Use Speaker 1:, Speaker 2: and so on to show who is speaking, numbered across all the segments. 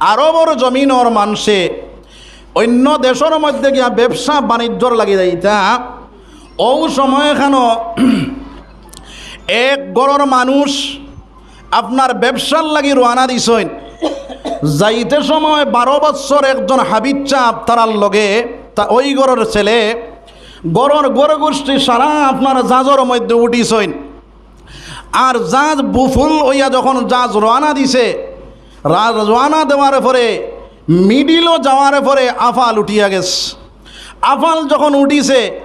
Speaker 1: আরবর জমিনর মানুষে অন্য দেশের মধ্যে গিয়া ব্যবসা বাণিজ্যর লাগি যাইতা, ও সময় এখানো এক গড়র মানুষ আপনার ব্যবসার লাগি রোয়ানা দিছেন। যাইতে সময় বারো বৎসর একজন হাবিব চাপ তারার লগে, তা ওই গড়ের ছেলে গড়র গড় গোষ্ঠী সারা আপনার জাজর মধ্যে উঠিছেন। আর জাজ বুফুল হইয়া যখন জাজ রওনা দিছে রা- রওনা দেওয়ার পরে, মিডিলও যাওয়ার পরে আফাল উঠিয়া গেছে। আফাল যখন উঠিছে,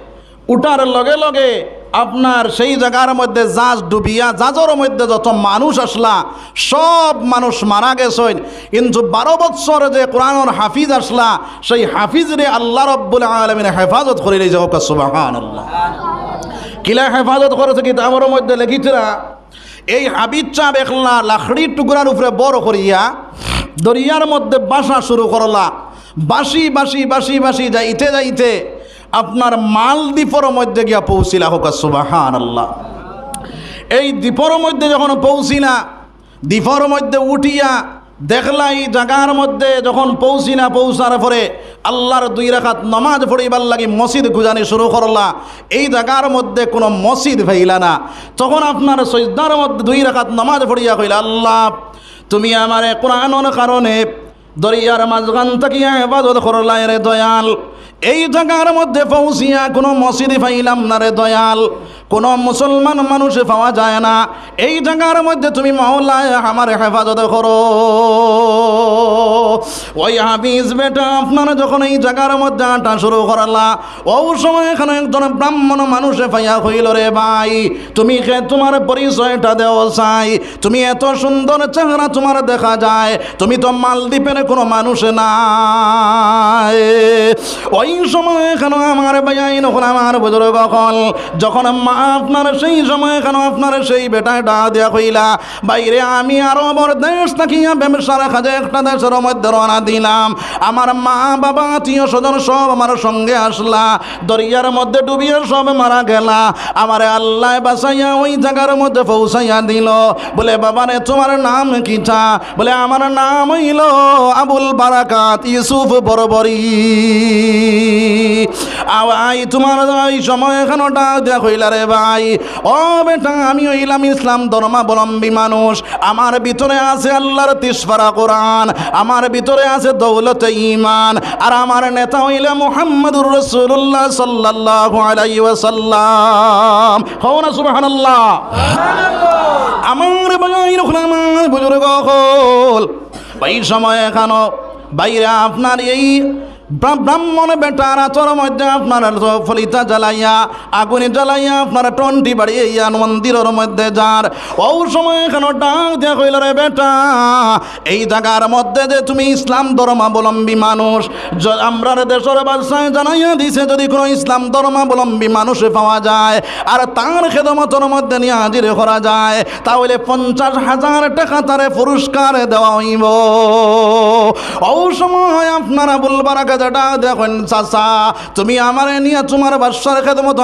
Speaker 1: উঠার লগে লগে আপনার সেই জায়গার মধ্যে জাজ ডুবিয়া, জাজর মধ্যে যত মানুষ আসলা, সব মানুষ মারা গেছেন। কিন্তু বারো বৎসর যে কোরআনের হাফিজ আসলা, সেই হাফিজ রে আল্লাহ রব্বুল আলমিনে হেফাজত করে আল্লাহ কিলা হেফাজত করেছে কিতাবের মধ্যে লিখিছিলা এই হাবির চাপ একলা লাখড়ির টুকরার উপরে বড় করিয়া দরিয়ার মধ্যে বাসা শুরু করলা। বাসি বাসি বাসি বাসি, যাইতে যাইতে আপনার মাল দ্বীপর মধ্যে গিয়া পৌঁছিলা হোক সুবাহান আল্লাহ এই দ্বীপর মধ্যে যখন পৌঁছিলা, দ্বীপর মধ্যে উঠিয়া দেখলা এই জায়গার মধ্যে যখন পৌঁছি না পৌঁছার পরে আল্লাহর দুই রাখাত নমাজ পড়িবার লাগি মসজিদ খুঁজানি শুরু করলা। এই জায়গার মধ্যে কোনো মসজিদ ভাইলা না। তখন আপনার সৈদার মধ্যে দুই রাখাত নমাজ পড়িয়া কইলা, আল্লাহ, তুমি আমারে কোরআনের কারণে দরিয়ার মাঝখান থাকিয়া হেফাজত করলাই রে দয়াল। এই জায়গার মধ্যে পৌঁছিয়া কোনো মসজিদ পাইলাম না রে দয়াল। কোনো মুসলমান মানুষে পাওয়া যায় না। এই জায়গার মধ্যে তুমি মহলায় আমার হেফাজত করো। ওই হাফিজ বেটা, আপনারা যখন এই জায়গার মধ্যে আটা শুরু করালা, ও সময় এখানে একজন ব্রাহ্মণ মানুষে পাইয়া হইল রে ভাই। তুমি তোমার পরিচয়টা দেও চাই। তুমি এত সুন্দর চেহারা তোমার দেখা যায়। তুমি তো মালদ্বীপের কোনো মানুষ না ওই সময় এখানে আমার ভাইয়াই নখন আমার বুজুর্গ যখন মা আপনার সেই সময় এখানে আপনার সেই বেটায় বেটাটা দেয়া হইলা বাইরে আমি আরও বড় দেশ থাকিয়া ব্যবসার কাজে একটা দেশের মধ্যে রওনা দিলাম। আমার মা, বাবা, আত্মীয় স্বজন সব আমার সঙ্গে আসলা। দরিয়ার মধ্যে ডুবিয়ে সব মারা গেলা। আমার আল্লাহ বাসাইয়া ওই জায়গার মধ্যে পৌঁছাইয়া দিল। বলে, বাবারে, তোমার নাম কিটা বলে, আমার নাম হইল আবুল বারাকাত ইউসুফ বরবরি। আই তোমার ওই সময় এখানে ডাক দেয়া হইলা রে ভাই। ও বেটা আমি হইলাম ইসলাম, ধর্মাবলম্বী মানুষ। আমার ভিতরে আছে আল্লাহর তিসফারা কোরআন, আমার ভিতরে আছে দৌলত ইমান আর আমার নেতা হইলে মুহাম্মদুর রসুল্লাহ সাল্লাহ হও না, সুবহানাল্লাহ। আমার ভাই আমার বুজুর্গ হল এই সময় এখানো। বাইরে আপনার এই ব্রাহ্মণ বেটার আচর মধ্যে আপনার ফলিতা জ্বালাইয়া, আগুনে জ্বালাইয়া আপনার টন্টি বাড়িয়া মন্দিরের মধ্যে যার ও সময় এখানে ডাক দিয়া কইল, রে বেটা, এই জায়গার মধ্যে যে তুমি ইসলাম ধর্মাবলম্বী মানুষ আমরার দেশের বাদশায় জানাইয়া দিছে, যদি কোনো ইসলাম ধর্মাবলম্বী মানুষ পাওয়া যায়, আর তার খেদমতর মধ্যে নিয়ে হাজির করা যায়, তাহলে পঞ্চাশ হাজার টাকা তারে পুরস্কার দেওয়া হইব। ও সময় আপনারা বলবার আগে যেটা দেখেন চাচা, তুমি আমার নিয়ে তোমার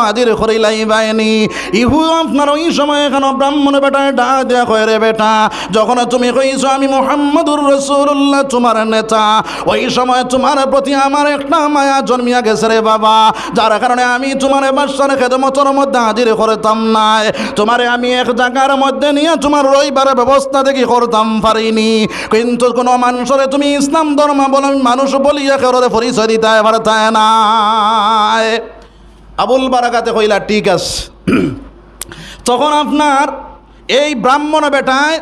Speaker 1: হাজির করিলাই বাইনি ইহু আপনার ওই সময় এখানে ব্রাহ্মণ দেয়া কয়, রে বেটা, যখন তুমি কইছো আমি মোহাম্মদুর রসুল্লাহ তোমার নেতা, ওই সময় তোমার প্রতি আমার একটা মায়া জন্মিয়া গেছে রে বাবা। যার কারণে আমি তোমার বাসার খেদমতর মধ্যে হাজির করতাম নাই তোমারে আমি এক জায়গার মধ্যে নিয়ে তোমার রইবারের ব্যবস্থা দেখি করতাম পারিনি। কিন্তু কোনো মানুষরে তুমি ইসলাম ধর্ম বলে মানুষ বলিয়া পরিচয় দিতে এবার তাই নাই। আবুল বারাকাতে কইলা, ঠিক আছে। তখন আপনার এই ব্রাহ্মণ বেটায়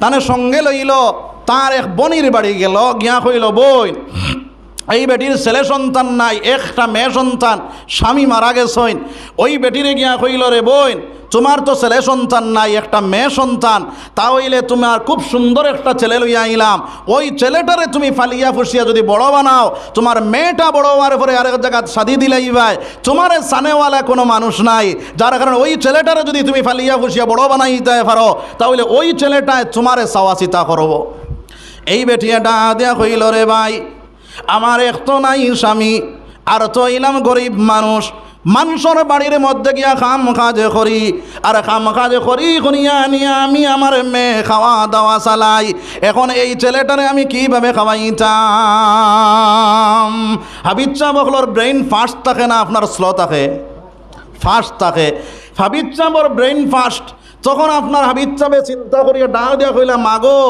Speaker 1: তানে সঙ্গে লইল, তার এক বনির বাড়ি গেল, গিয়া কইল, বই। এই বেটির ছেলে সন্তান নাই, একটা মেয়ে সন্তান, স্বামী মারা গেছেন। ওই বেটিরে গিয়া কইল, রে বোন, তোমার তো ছেলে সন্তান নাই, একটা মেয়ে সন্তান তা হইলে তোমার খুব সুন্দর একটা ছেলে লইয়া আইলাম। ওই ছেলেটারে তুমি ফালিয়া ফুসিয়া যদি বড় বানাও, তোমার মেয়েটা বড় হওয়ার পরে আরেক জায়গা সাদি দিলাই ভাই তোমার সানেওয়ালা কোনো মানুষ নাই, যার কারণে ওই ছেলেটারে যদি তুমি ফালিয়া ফুসিয়া বড় বানাইতে পারো তাহলে ওই ছেলেটায় তোমারে সাওয়াসিতা করব। এই বেটিয়াটা দেয়া হইল রে ভাই আমার এক তো নাই স্বামী, আর তো ইলাম গরিব মানুষ। মানুষের বাড়ির মধ্যে গিয়া খাম কাজে করি আর খাম কাজে করি করিয়া নিয়া আমি আমার মেয়ে খাওয়া দাওয়া চালাই। এখন এই ছেলেটারে আমি কীভাবে খাওয়াইতাম? হাবিজ সাহেব হলোর ব্রেইন ফাস্ট থাকে না, আপনার স্লো থাকে। ফাস্ট থাকে। হাবিজ সাহেবর ব্রেইন ফাস্ট। তখন আপনার হাবিজ সাহেবে চিন্তা করিয়া ডাক দিয়া কইলা, মাগো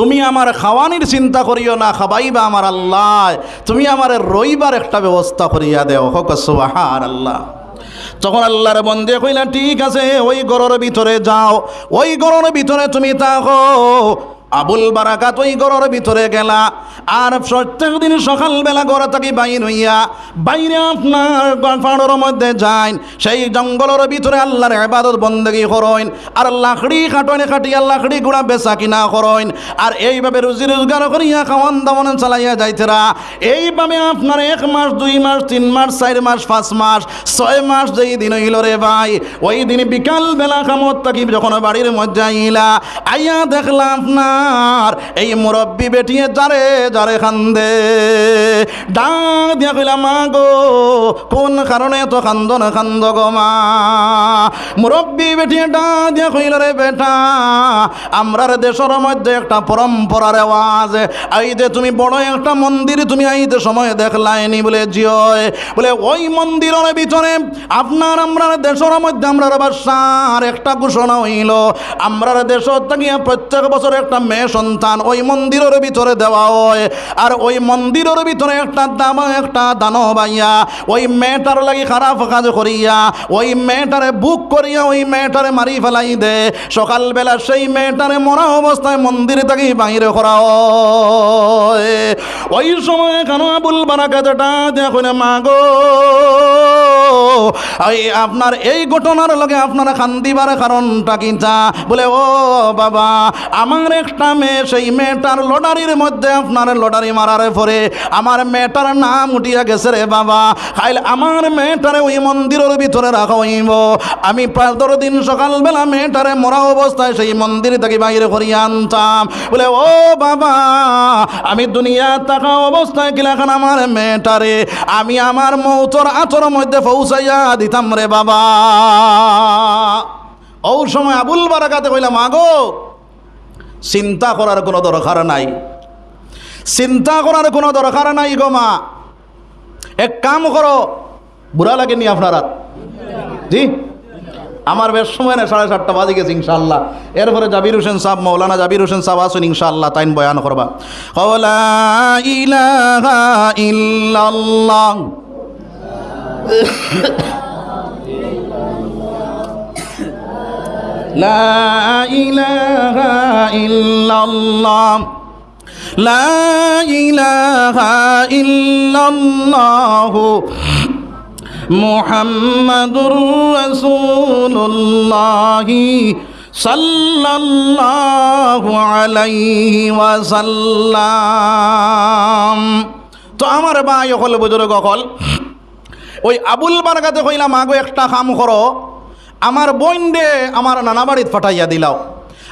Speaker 1: তুমি আমার খাওয়ানির চিন্তা করিও না, খাবাইবা আমার আল্লাহ। তুমি আমার রইবার একটা ব্যবস্থা করিয়া দেও। হকসার আল্লাহ তখন আল্লাহর বন্দে কইলা ঠিক আছে, ওই গরর ভিতরে যাও। ওই গরর ভিতরে তুমি থাকো। আবুল বারাকাত ওই গরর ভিতরে গেলা। আর প্রত্যেক দিন সকালবেলা ঘর থাকি বাইর হইয়া, বাইরে আপনার পাহাড়ের মধ্যে যাইন, সেই জঙ্গলের ভিতরে আল্লাহর ইবাদত বন্দেগি করইন আর লাকড়ি কাটনে কাটিয়া লাকড়ি গুড়া বেচা কিনা করইন আর এইভাবে রুজি রোজগার করিয়া খাওয়ান দাওয়ান চালাইয়া যাইতেরা এইভাবে আপনার এক মাস, দুই মাস, তিন মাস, চার মাস, পাঁচ মাস, ছয় মাস যেই দিন হইল রে ভাই, ওই দিন বিকাল বেলা কামত থাকি যখন বাড়ির মধ্যে আইলা, আইয়া দেখলাম আপনার এই মুরব্বী বেটিয়ে যারে যারে খান্দে। ডাক দিয়া কইলাম মা গো, কোন কারণে তো খান্দ না খান্দ গো মা? মুরব্বী কইল, রে বেটা মধ্যে একটা পরম্পরার রেওয়াজ। এই তুমি বড় একটা মন্দির তুমি দেখলাইনি বলে জিয় বলে, ওই মন্দিরের আপনার, আমরার দেশের মধ্যে আমরার বাসার একটা ঘোষণা হইল। আমরার থাকিয়া প্রত্যেক বছর একটা মেয়ে সন্তান ওই মন্দিরের ভিতরে দেওয়া হয়। আর ওই মন্দিরের ভিতরে একটা দাম, একটা দানব বাইয়া ওই মেয়েটার লাগি খারাপ কাজ করিয়া, ওই মেয়েটারে বুক করিয়া ওই মেয়েটারে মারি ফেলাই দে। সকালবেলা সেই মেয়েটারে মরা অবস্থায় মন্দিরে থাকি বাইরে করা ওই সময় কেন আবুল বারাকাতটা? দেখুন মাগো। এই আপনার এই ঘটনার লগে আপনারা খান্দিবার কারণটা কিনটা বলে, ও বাবা, আমার একটা মেয়ে, সেই মেয়েটার লটারির মধ্যে আপনার লটারি মারার পরে আমার মেয়েটার নাম উঠিয়া গেছে রে বাবা। আমার মেয়েটারে ওই মন্দিরের ভিতরে রাখা হইব। আমি পনেরো দিন সকালবেলা মেয়েটারে মরা অবস্থায় সেই মন্দির থেকে বাইরে করিয়া আনতাম। বলে, ও বাবা, আমি দুনিয়া থাকা অবস্থায় কিলাখান আমার মেয়েটারে, আমি আমার মৌতর আচর মধ্যে পৌঁছাইয়া দিতাম রে বাবা। ও সময় আবুল বারাকাতে কইলাম, আগো, চিন্তা করার কোনো দরকার নাই। চিন্তা করার কোনো দরকার নাই গো মা। এক কাম করো, বুড়া লাগেনি আপনারা জি? আমার বেশ সময় না সাড়ে সাতটা বাজে গেছে ইনশাল্লাহ এরপরে জাবির হোসেন সাহ মৌলানা জাবির হোসেন সাহ আসুন ইনশাল্লাহ তাইন বয়ান করবা কওলা ইলাহা ইল্লাল্লাহ لا إله إلا الله لا إله إلا الله মুহাম্মাদুর রাসূলুল্লাহি সাল্লাল্লাহু আলাইহি ওয়াসাল্লাম। তো আমার ভাই হল বুজুর্গ হল। ওই আবুল বারগাতে হইলাম আগো একটা কাম করো। আমার বোন দে আমার নানা বাড়িত ফাটাইয়া দিলাও।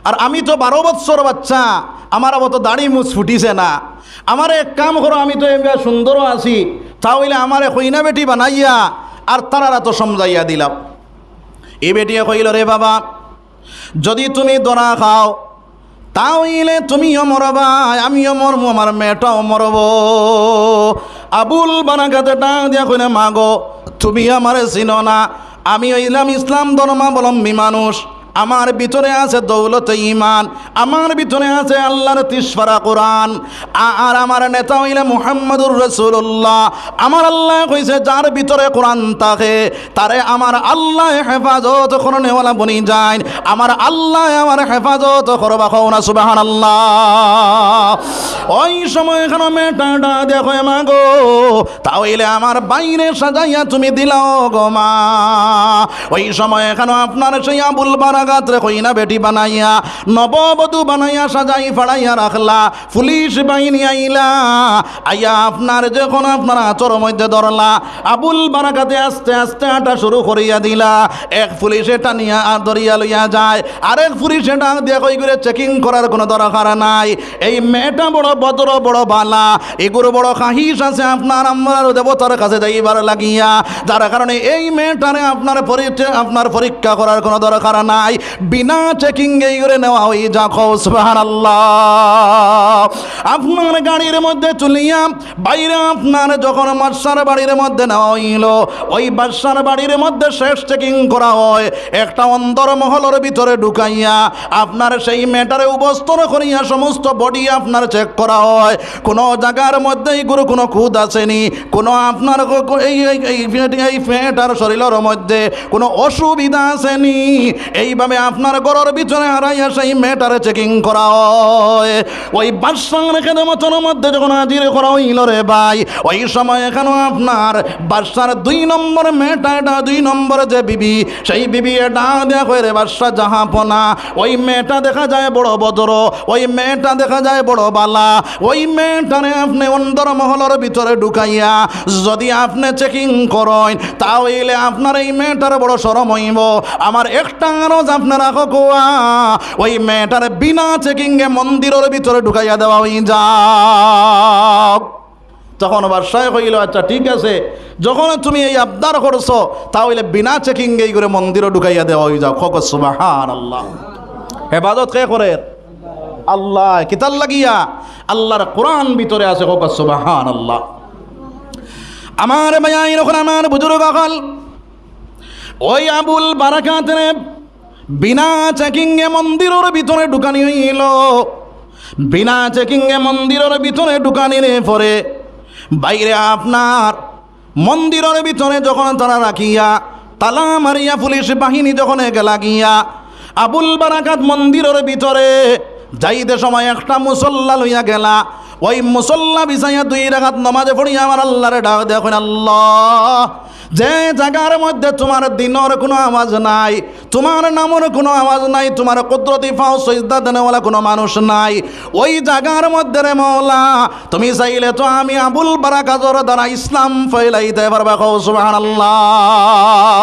Speaker 1: আর আমি তো বারো বৎসর বাচ্চা, আমার অত দাড়ি মুছ ফুটিছে না। আমার এক কাম করো, আমি তো এমনি সুন্দরও আছি। তাহলে আমার কইনা বেটি বানাইয়া আর তারারা তো সমজাইয়া দিলাম। এ বেটিয়া কইল রে বাবা, যদি তুমি দোনা খাও তাহলে তুমিও মরবা, আমিও মরবো, আমার মেয়েটাও মরব। আবুল বানাগাতে ডাক দিয়া কইলে, মাগো, তুমি আমার চিনো না, আমি হইলাম ইসলাম ধর্মাবলম্বী মানুষ। আমার ভিতরে আছে দৌলত ইমান আমার ভিতরে আছে আল্লাহর তিসফারা কোরআন। আর আমার নেতা হইলে মুহাম্মদুর রসুল্লাহ আমার আল্লাহ কইছে, যার ভিতরে কোরআন থাকে, তারে আমার আল্লাহ হেফাজত করনেওয়ালা বনি যায় আমার আল্লাহ আমার হেফাজত করবা না সুবাহান আল্লাহ ওই সময় এখানে মেয়েটা দেখো মা গো তাহলে আমার বাইরে সাজাইয়া তুমি দিলাও গো মা। ওই সময় এখানে আপনার সেই আবুল বারাগাত্রে কইনা বেটি বানাইয়া, নববধূ বানাইয়া সাজাই ফাড়াইয়া রাখলা, পুলিশ বাহিনী আইলা। আইয়া আপনার যখন আপনার আচর মধ্যে ধরলা, আবুল বারাকাতে আস্তে আস্তে হাঁটা শুরু করিয়া দিলা। এক পুলিশে টানিয়া আর ধরিয়া লইয়া যায়, আরেক পুলিশে ডাক দিয়া কই করে চেকিং করার কোনো দরকার নাই। এই মেয়েটা বড় বদর বড় বালা এগুলো বড় খাহিস আছে আপনার আমার দেবতার কাছে যাইবার লাগিয়া। যার কারণে এই মেয়েটারে আপনার পরীক্ষা আপনার পরীক্ষা করার কোনো দরকার নাই। বিনা চেকিং এই করে নেওয়া হই যা সুবাহান আপনার গাড়ির মধ্যে চুলিয়া, বাইরে আপনার যখন বাদশার বাড়ির মধ্যে নেওয়া হইল, ওই বাদশার বাড়ির মধ্যে শেষ চেকিং করা হয়। একটা অন্দর মহলের ভিতরে ঢুকাইয়া, আপনার সেই মেটারে উপস্তর করিয়া সমস্ত বডি আপনার চেক করা হয়। কোনো জায়গার মধ্যে গুরু কোনো খুদ আসেনি। কোনো আপনার এই, এই- এই ফেট- এই ফেটার শরীরের মধ্যে কোনো অসুবিধা আসেনি। এইভাবে আপনার ঘরের ভিতরে হারাইয়া সেই মেটারে চেকিং করা হয় ওই বাদশার এখানে মতন মধ্যে যখন হাজির করা হইল রে ভাই, ওই সময় এখানে আপনার বাদশার দুই নম্বর মেয়েটা, এটা দুই নম্বর যে বিবি, সেই বিবি এটা দেখা রে বাদশা জাহাপনা ওই মেয়েটা দেখা যায় বড় বদর ওই মেয়েটা দেখা যায় বড় বালা। ওই মেয়েটারে আপনি অন্দর মহলের ভিতরে ঢুকাইয়া যদি আপনি চেকিং করেন, তাহলে আপনার এই মেয়েটার বড় সরম হইব। আমার একটা আরজ আপনারা কোয়া। ওই মেয়েটার বিনা চেকিংয়ে মন্দিরের ভিতরে ঢুকাইয়া দেওয়া হই যাও তখন বাদশাহ কইল আচ্ছা ঠিক আছে, যখন তুমি এই আবদার করছ, তাহলে বিনা চেকিং এই করে মন্দিরও ঢুকাইয়া দেওয়া হয়ে যাও খোক সুবাহান আল্লাহ হেফাজত কে করে? আল্লাহ, কিতাল লাগিয়া। আল্লাহর কোরআন ভিতরে আছে খোক সুবাহান আল্লাহ আমার ভাইয়া এরকম, আমার বুজুর্গ ওই আবুল বারাকাতের বিনা চেকিংয়ে মন্দিরের ভিতরে ঢুকানি হইল। বিনা চেকিংয়ে মন্দিরের ভিতরে ঢুকানি ঢুকানির পরে বাইরে আপনার মন্দিরের ভিতরে যখন তারা রাখিয়া, তালা মারিয়া পুলিশ বাহিনী যখন গেলা গিয়া আবুল বারাকাত মন্দিরের ভিতরে যাইতে সময় একটা মুসল্লা লইয়া গেলা। ওই মুসল্লা বিছাইয়া দুই রাখাত নমাজে পড়িয়া আমার আল্লাহরে ডাক দেখুন আল্লাহ, যে জায়গার মধ্যে তোমার দিনের কোনো আওয়াজ নাই, তোমার নামের কোনো আওয়াজ নাই, তোমার কুদরতি ফাও সজদা দেনেওয়ালা কোনো মানুষ নাই, ওই জায়গার মধ্যে রে মৌলা তুমি চাইলে তো আমি আবুল বারাকাজর দ্বারা ইসলাম ফেলাইতে পারবা কৌ সুবহানাল্লাহ।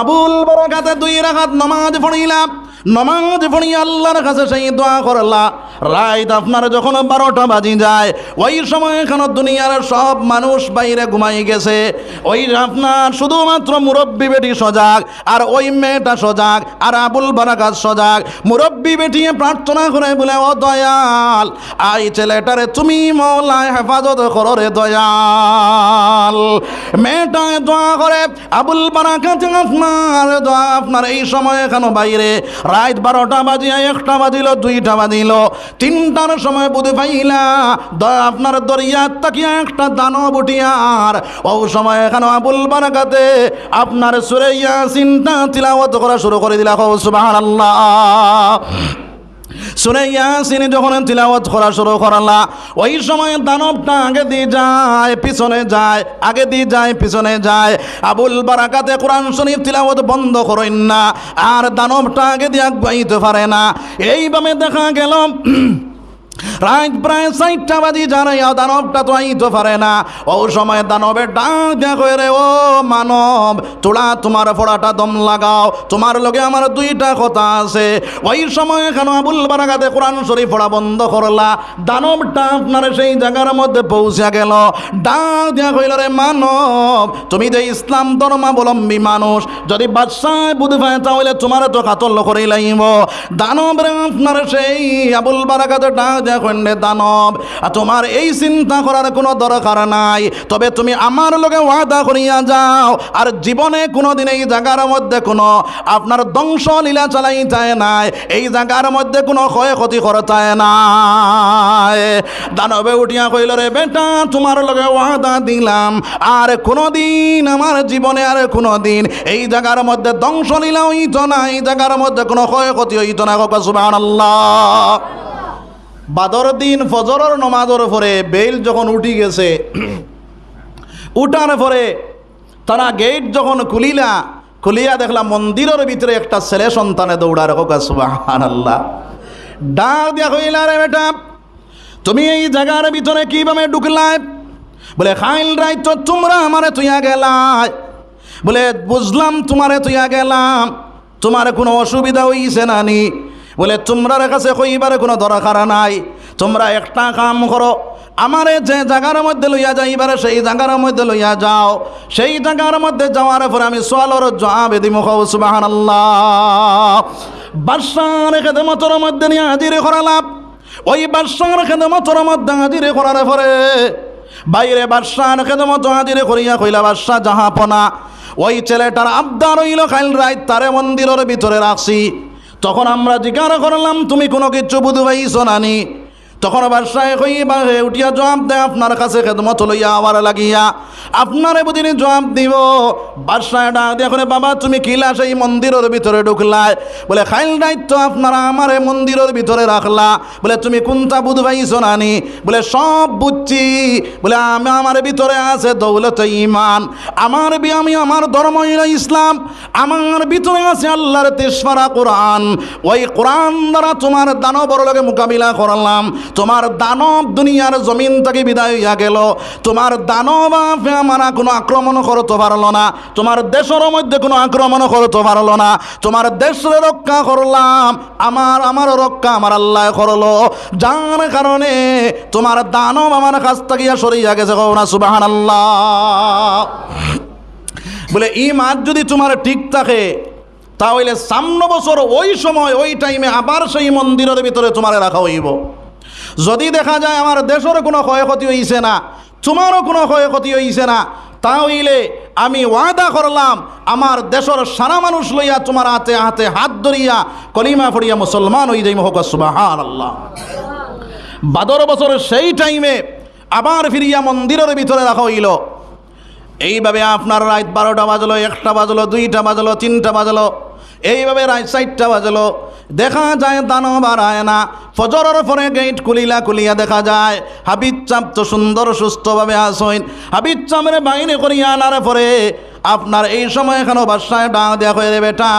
Speaker 1: আবুল বারাকাতে দুই রাখাত নমাজ পড়িলাম নমাজ পড়ি আল্লাহর কাছে সেই দোয়া করলা। রাইত আপনার যখন বারোটা বাজি যায়। ওই সময় এখানে দুনিয়ার সব মানুষ বাইরে ঘুমাই গেছে। ওই আপনার শুধুমাত্র মুরব্বী বেটি সজাগ, আর ওই মেয়েটা সজাগ, আর আবুল বারাকাত সজাগ। মুরব্বী বেটিয়ে প্রার্থনা করে বলে, ও দয়াল আই ছেলেটারে তুমি মৌলায় হেফাজত করো রে দয়াল। মেয়েটা দোয়া করে, আবুল বারাকাত আপনার দোয়া আপনার এই সময় এখানে বাইরে। রাত বারোটা বাজিয়া একটা বাজিল, দুইটা বাজিল। তিনটার সময় বুধ পাইলা আপনার দরিয়া তাকিয়া একটা দানব উঠিয়ার। ও সময় এখানে আবুল বারাকাতে আপনার সুরাইয়া চিন্তা তিলাওয়াত করা শুরু করে দিলা। সুবাহ আল্লাহ শুনে ইয়াসিন যখন তিলাওয়াত করা শুরু করালা, ওই সময় দানবটা আগে দিয়ে যায়, পিছনে যায়, আগে দিয়ে যায়, পিছনে যায়। আবুল বারাকাতে কোরআন শরীফ তিলাওয়াত বন্ধ করেন না, আর দানবটা আগে দিয়ে আগাইতে পারে না। এইভাবে দেখা গেল রাত প্রায় ষাটটা বাজি জানাই দানবটা তো আইতে পারে না। ও সময় দানবের ডাক দেখো রে, ও মানব তোরা তোমার ফোড়াটা দম লাগাও, তোমার লগে আমার দুইটা কথা আছে। ওই সময় কেন আবুল বারাগাতে কোরআন শরীফ পড়া বন্ধ করলা, দানবটা আপনার সেই জায়গার মধ্যে পৌঁছে গেল। ডাক দিয়া কইল রে, মানব, তুমি যে ইসলাম ধর্মাবলম্বী মানুষ, যদি বাদশাহ বুধ পায় তাহলে তোমার তো কাতল করেই লাইব। দানব রে আপনার সেই আবুল বারাকাতে ডাক দিয়া দানব। তোমার এই চিন্তা করার কোনো দরকার নাই। তবে তুমি আমার লগে ওয়াদা করিয়া যাও। আর জীবনে কোনোদিন এই জায়গার মধ্যে কোনো আপনার ধ্বংস লীলা চালাই চায় নাই। এই জায়গার মধ্যে কোনো ক্ষয়ক্ষতি করতায় নাই। দানবে উঠিয়া কইল, রে বেটা, তোমার লগে ওয়াদা দিলাম। আর কোনোদিন আমার জীবনে আর কোনোদিন এই জায়গার মধ্যে ধ্বংস লীলা হইত না। এই জায়গার মধ্যে কোনো ক্ষয়ক্ষতি হইত না সুবহানাল্লাহ। বাদর দিন ফজরের নমাজের পরে বেল যখন উঠি গেছে, উঠার পরে তারা গেট যখন খুলিলা, খুলিয়া দেখলাম মন্দিরের ভিতরে একটা ছেলে সন্তানে দৌড়া রেখো আল্লাহ ডাক দিয়া কইলা রে বেটা, তুমি এই জায়গার ভিতরে কীভাবে ঢুকলাই? বলে, খাইল রাই তো তোমরা আমারে তুইয়া গেলাই। বলে, বুঝলাম তোমারে তুইয়া গেলাম। তোমার কোনো অসুবিধা হইছে না নি বলে তোমরা কাছে কইবার কোনো দরকার নাই। তোমরা একটা কাম করো। আমারে যে জায়গার মধ্যে লইয়া যাইবারে সেই জায়গার মধ্যে লইয়া যাও। সেই জায়গার মধ্যে যাওয়ার পরে আমি সোয়ালোর জবাব দিমু সুবাহান আল্লাহ বাদশার খেদমতর মধ্যে নিয়ে হাজির করালাম ওই বাদশার খেদমতর মধ্যে হাজির করার পরে বাইরে বাদশার খেদমত হাজির করিয়া কইলা, বাদশাহ জাহাপনা ওই ছেলেটার আবদার হইল খাইল রায় তারে মন্দিরের ভিতরে রাখছি। তখন আমরা জিজ্ঞাসা করলাম, তুমি কোনো কিছু বুধু পাইছ নানি তখন বাদশাহ কই বা উঠিয়া জবাব দেয়, আপনার কাছে খেদমত লইয়া আবার লাগিয়া আপনারে বুঝিনি জবাব দিব। বাদশাহ ডাক দিয়া করে বাবা, তুমি কিলা সেই মন্দিরের ভিতরে ঢুকলাই? বলে, খাইল দায়িত্ব আপনারা আমারে মন্দিরের ভিতরে রাখলা। বলে, তুমি কোনটা বুধ পাইছো নানি? বলে, সব বুঝছি। বলে, আমি আমার ভিতরে আছে দৌলত ইমান আমার বি, আমি আমার ধর্ম ইসলাম। আমার ভিতরে আছে আল্লাহর তেসফারা কোরআন। ওই কোরআন দ্বারা তোমার দানবর লগে মোকাবিলা করলাম। তোমার দানব দুনিয়ার জমিন থেকে বিদায় হইয়া গেল। তোমার দানব আমার কোনো আক্রমণ করতে পারল না। তোমার দেশের মধ্যে কোনো আক্রমণ করতে পারল না। তোমার দেশের রক্ষা করলাম, আমার আমার রক্ষা আমার আল্লাহ করল। যার কারণে তোমার দানব আমার কাছ থেকে সরিয়া গেছে না সুবাহান আল্লাহ বলে, এই মাছ যদি তোমার ঠিক থাকে, তাহলে সামনে বছর ওই সময়, ওই টাইমে আবার সেই মন্দিরের ভিতরে তোমার রাখা হইব। যদি দেখা যায় আমার দেশের কোনো ক্ষয়ক্ষতি হইছে না তোমারও কোনো ক্ষয়ক্ষতি হইছে না। তাহলে আমি ওয়াদা করলাম, আমার দেশের সারা মানুষ লইয়া তোমার হাতে হাতে হাত ধরিয়া কলিমা ফড়িয়া মুসলমান হই যাই মহকা আল্লাহ বাদর বছরের সেই টাইমে আবার ফিরিয়া মন্দিরের ভিতরে রাখা হইল। এইভাবে আপনার রাত বারোটা বাজলো, একটা বাজলো, দুইটা বাজলো, তিনটা বাজলো। এইভাবে রায় চারটা বাজলো। দেখা যায় দানব বাড়ায় না। ফজরের পরে গেট খুলিলা কুলিয়া দেখা যায় হাবিজ চাপ তো সুন্দর সুস্থভাবে আসইন। হাবিজ চামের বাইরে করিয়া আনার পরে আপনার এই সময় এখানে বাসায় ডাক দেওয়া হয়ে বেটা,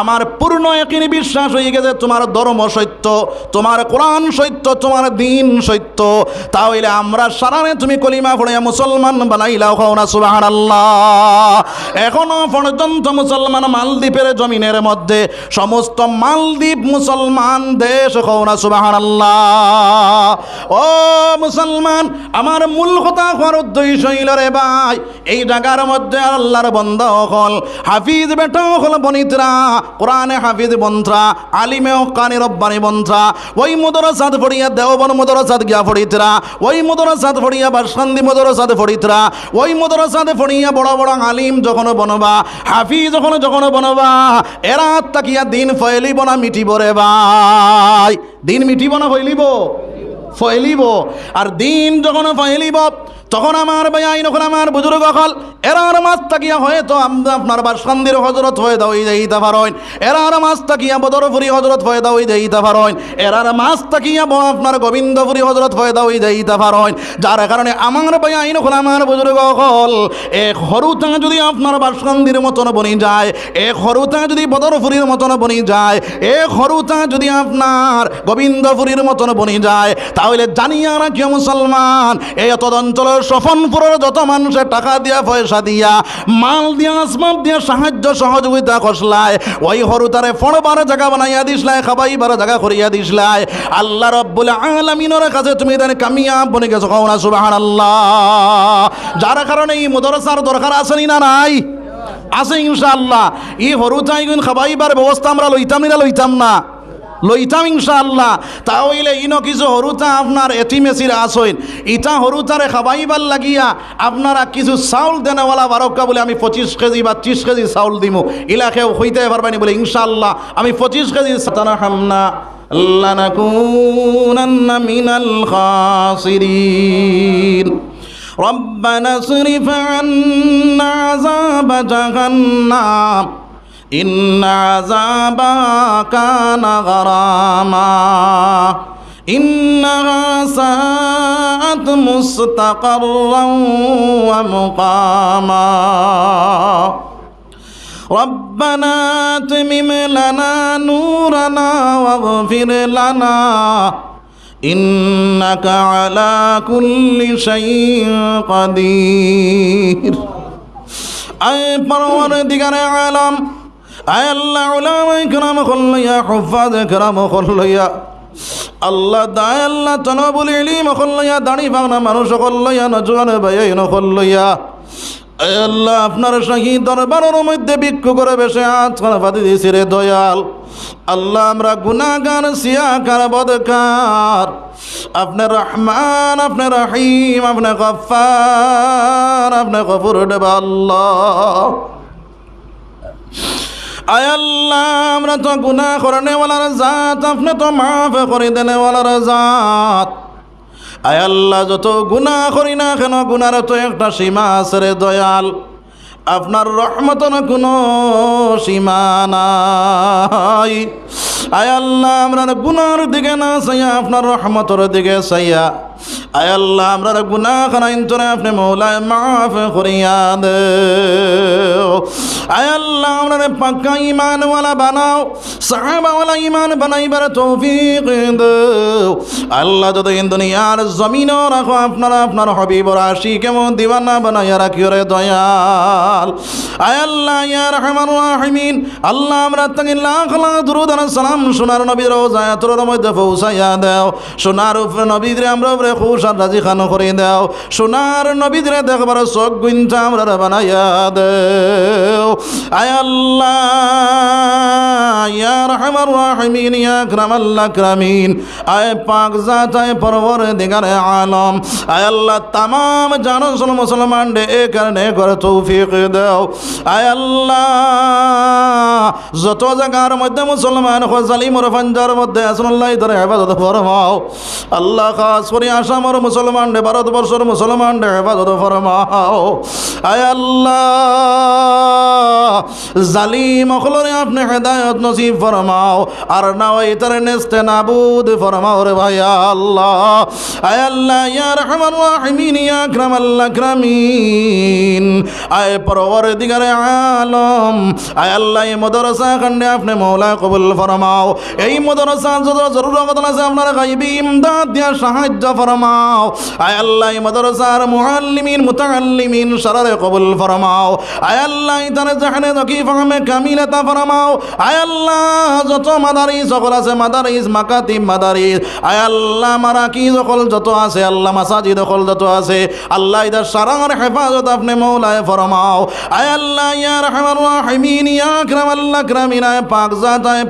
Speaker 1: আমার পূর্ণ একই বিশ্বাস হয়ে গেছে, তোমার ধর্ম সত্য, তোমার কোরআন সত্য, তোমার দিন সত্য। তাহলে আমরা সারানে তুমি কলিমা পড়ে মুসলমান বানাইলাও খাও না সুবাহান আল্লাহ এখনও পর্যন্ত মুসলমান মালদ্বীপের জমিনের মধ্যে সমস্ত মালদ্বীপ মুসলমান দেশ খাও না আল্লাহ ও মুসলমান, আমার মূল কথা হওয়ার উদ্দেশ্য রে ভাই, এই জায়গার মধ্যে আল্লাহর বন্ধ হল হাফিজ বেটা হল বনিতরা, কোরআনে হাফিজ বন্ত্রা, আলিমে কানি রব্বানি বন্ত্রা। ওই মুদরসাদ ফড়িয়া দেওবন মুদরসাদ গিয়া ফড়িতরা ওই মুদরসাদ ফড়িয়া বাসকান্দি মুদরসাদ ফড়িতরা ওই মুদরসাদ ফড়িয়া বড় বড় আলিম যখন বনবা, হাফিজ যখন যখন বনবা এরা তাকিয়া দিন ফয়লিব না মিটিব রে ভাই। দিন মিটিব না ফয়লিব? ফয়লিব। আর দিন যখন ফয়লিব তখন আমার ভাই আইন, ওখানে আমার বুজুর্গ হল এরার মাছ তাকিয়া হয়তো আমরা আপনার বাসকান্দির হজরত হয়ে দাও, এই যাইতে পারেন এরার মাছ তাকিয়া বদরপুরি হজরত হয়ে দাও, এই যাইতে পারেন এরার মাছ তাকিয়া ব- আপনার গোবিন্দপুরি হজরত হয়ে দাও, এই যাইতে পারেন যার কারণে আমার ভাই আইন, ওখানে আমার বুজুর্গ হল এক হরুতা যদি আপনার বাসকান্দির মতন বনি যায়, এক হরুতা যদি বদরপুরীর মতন বনি যায় এ হরুতা যদি আপনার গোবিন্দপুরীর মতন বনি যায়, তাহলে জানিয়া রাখিও মুসলমান, এই এত অঞ্চলের সফনপুরের যত মানুষের টাকা দিয়া, পয়সা দিয়া, মাল দিয়া আসমাপ দিয়া সাহায্য সহযোগিতা কষলায় ওই হরুতারে ফড়বার জায়গা বানাইয়া দিসলায় খাবাইবার জায়গা করিয়া দিসলায় আল্লাহ রব্বুল আলামিনের কাছে তুমি তার কামিয়াব বনে গেছো কওনা সুবহানাল্লাহ। যার কারণে এই মুদরসার দরকার আসেনি না নাই? আছে ইনশাআল্লাহ। ই হরুতাই খাবাইবার ব্যবস্থা আমরা লইতাম না লইতাম না। লইতাম ইনশাআল্লাহ তাহলে ইনো কিছু হরুতা আপনার এটিমেসির আসইন ইটা হরুতারে খাবাইবার লাগিয়া আপনারা কিছু চাউল দেনেওয়ালা বারকা বলে আমি পঁচিশ কেজি বা ত্রিশ কেজি চাউল দিমু ইলাকেও হইতে পারবানি বলে ইনশাআল্লাহ আমি পঁচিশ কেজি সাতানা হামনা লানাকুনান্না মিনাল খাসিরিন ربنا اصرف عنا عذاب جهنم إن عذابها كان غراما إنها ساءت مستقرا ومقاما ربنا اتمم لنا نورنا واغفر لنا إنك على كل شيء قدير أي پروردگار عالم আয় আল্লাহ উলামাই কেরাম খল্লাইয়া হফাজ কেরাম খল্লাইয়া আল্লাহ দায় আল্লাহ তনবুল ইলিম খল্লাইয়া দাঁড়ি ভাঙনা মানুষ খল্লাইয়া নজওয়ানে ভাইয়াই নখল্লাইয়া আয় আল্লাহ, আপনার শহীদ দরবারের মধ্যে ভিক্ষু করে বেশে আজকাল বাদি দিয়েছি রে দয়াল। আল্লাহ, আমরা গুণাগার সিয়াকার, বদকার। আপনার রহমান আপনার রহিম আপনার গফার আপনার গফুর দেবা আল্লাহ। আয় আল্লাহ, আমরা তো গুনা করনেওয়ালার জাত, আপনি তো মাফ করে দেনেওয়ালার জাত। আয় আল্লাহ, যত গুনাহ করি না কেন গুনার তো একটা সীমা আছে রে দয়াল। আপনার রহমতন কোনো সীমা নাই। আয় আল্লাহ, আমরা গুনার দিকে না চাইয়া, আপনার রহমতর দিকে চাইয়া আয় আমরা তোরে আপনি মৌলায় মাফ করিয়া দে আয় আল্লাহ পাক্কা ইমানওয়ালা বানাও, সাহাবাওয়ালা ইমান বানাইবার তৌফিক দেও। আল্লাহ ইন দুনিয়ার রাখো, আপনারা আপনার হবিবর আশি কেমন দিওয়ানা বানাইয়া রাখিও রে দয়াল। আয় আল্লাহ, ইয়া রহমান রাহিমিন, আল্লাহ, আমরা তাকে লাখ লাখ দুরুদ সালাম সোনার নবীর মধ্যে পৌঁছাইয়া দাও। সোনার উপরে নবীদের আমরা খুশ আর রাজি খান করে দাও। সোনার নবীদের দেখবার চোখ গুঞ্চা আমরা বানাইয়া দেও। আয় আল্লাহ, ইয়া ইয়া আকরামাল আকরামিন। আয় পাক জাত পরবর দিগারে আলম। আয় আল্লাহ, তামাম জানো সল মুসলমান ডে এ কারণে করে তৌফিক দাও। আয় আল্লাহ, যত জায়গার মধ্যে মুসলমান জালিমর ফাঞ্জার মধ্যে আসল্লাহ ধরে হেফাজত ফরমাও। আল্লাহ খাস করে আসামর মুসলমান ডে ভারতবর্ষের মুসলমান ডে হেফাজত ফরমাও। আয় আল্লাহ, জালিম অখলরে আপনি হেদায়ত নসিব ফরমাও, আর না ওই তার নেস্তে নাবুদ ফরমাও রে ভাই আল্লাহ। আয় আল্লাহ, ইয়া রহমান ইয়া আকরাম আকরামিন। আয় আলম, আয় আল্লাহ, এই মদরসা খন্ডে আপনি মৌলা কবুল ফরমাও। এই মদরসা যত জরুরত আছে আপনার গাইবি ইমদাদ দিয়া সাহায্য ফরমাও। আয় আল্লাহ মদরসার মুআল্লিমিন, মুতাআল্লিমিন সারারে কবুল ফরমাও। আয় আল্লাহ তারে জাহানে দকি ফাহমে কামিলাতা ফরমাও। আয় আল্লাহ, যত মাদারিস সকল আছে মাদারিস মাকাতিব মাদারিস। আয় আল্লাহ মারাকি সকল যত আছে, আল্লাহ মাসাজিদ সকল যত আছে, আল্লাহ ইদার সারার হেফাজত আপনি মৌলায় ফরমাও। আয় আল্লাহ, ইয়া রহমান রাহিমিন, ইয়া আকরাম আল্লাহ আকরামিন, আয় পাক জাত, আয়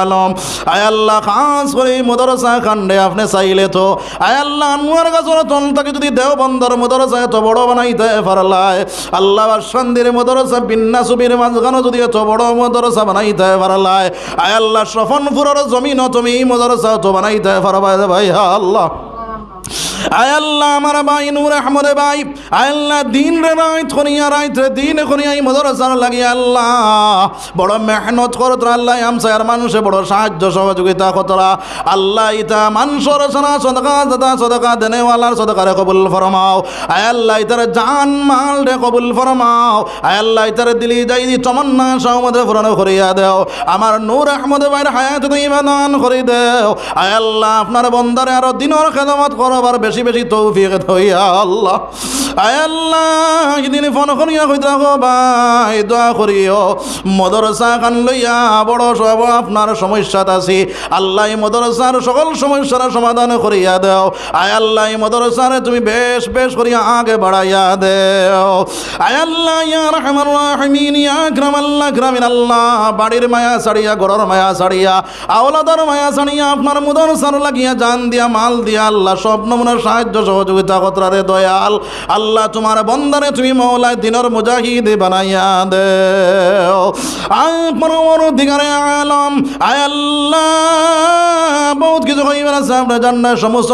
Speaker 1: আলম। আয় আল্লাহ, খাস করে মদরসা খান্ডে আপনি চাইলে তো আয় আল্লাহ, আনোয়ার গাছর তনটাকে যদি দেওবন্দর মদরসা এত বড় বানাইতে পারলায়, আল্লাহ সন্ধির মদরসা বিন্না সুবির মাঝখানে যদি এত বড় মদরসা বানাইতে পারলায়, আয় আল্লাহ সফনপুরের জমিন তুমি মদরসা তো বানাইতে পারবা, ভাই আল্লাহ। আয় আল্লাহ আমার ভাই নূর আহমদ ভাই, আয় আল্লাহ দিন রে রাইত করিয়া রাইত রে, দিন করিয়া এই মদরসার লাগি আল্লাহ। বড় মেহনত করত আল্লাহ আমসায়ার মানুষে বড় সাহায্য সহযোগিতা কতরা আল্লাহ ইতা মানুষের সানা সদকা, দাদা সদকা, দেনেওয়ালার সদকারে কবুল ফরমাও। আয় আল্লাহ ইতার জান মাল রে কবুল ফরমাও। আয় আল্লাহ ইতার দিলি যাই তমন্না সহমদে ফুরন করিয়া দেও। আমার নূর আহমদ ভাইয়ের হায়াত ইমানান করে দেও। আয় আল্লাহ আপনার বন্দারে আরও দিনের খেদমত করবার বেশি বেশি তৌফিক আল্লাহ। আপনার সমস্যাত আছি আল্লাহ সমাধান তুমি আল্লাহ, বাড়ির মায়া ছাড়িয়া, ঘরের মায়া ছাড়িয়া, আওলাদার মায়া ছাড়িয়া, আপনার মদরসার লাগিয়া, জান দিয়া, মাল দিয়া, আল্লাহ সব নমুনার সাহায্য সহযোগিতা কতরারে দয়াল। আল্লাহ তোমার বন্দারে তুমি মৌলায় দিনের মুজাহিদ বানাইয়া পরবর দিগারে আলম, আয় আল্লাহ, বহুত কিছু কইবার আছে আপনার জান্নার সমস্ত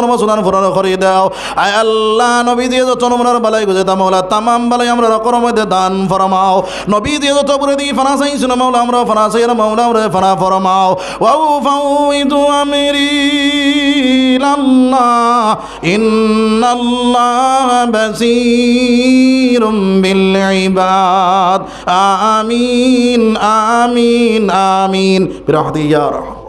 Speaker 1: ফুরানো দাও। আয় আল্লাহ, নবী দিয়ে যত নমুনার বালাই গুজে তা মৌলা, তামাম বালাই আমরা রকর মধ্যে দান ফরমাও। নবী দিয়ে যত পুরে দিই ফানা চাইছিল মৌলা, আমরা ফানা চাই মৌলা, আমরা ফানা ফরমাও। ওয়াউ ফাউইদু আমিরি ইলাল্লাহ إن الله بصير بالعباد. آمين آمين آمين. برحمة يا رحمة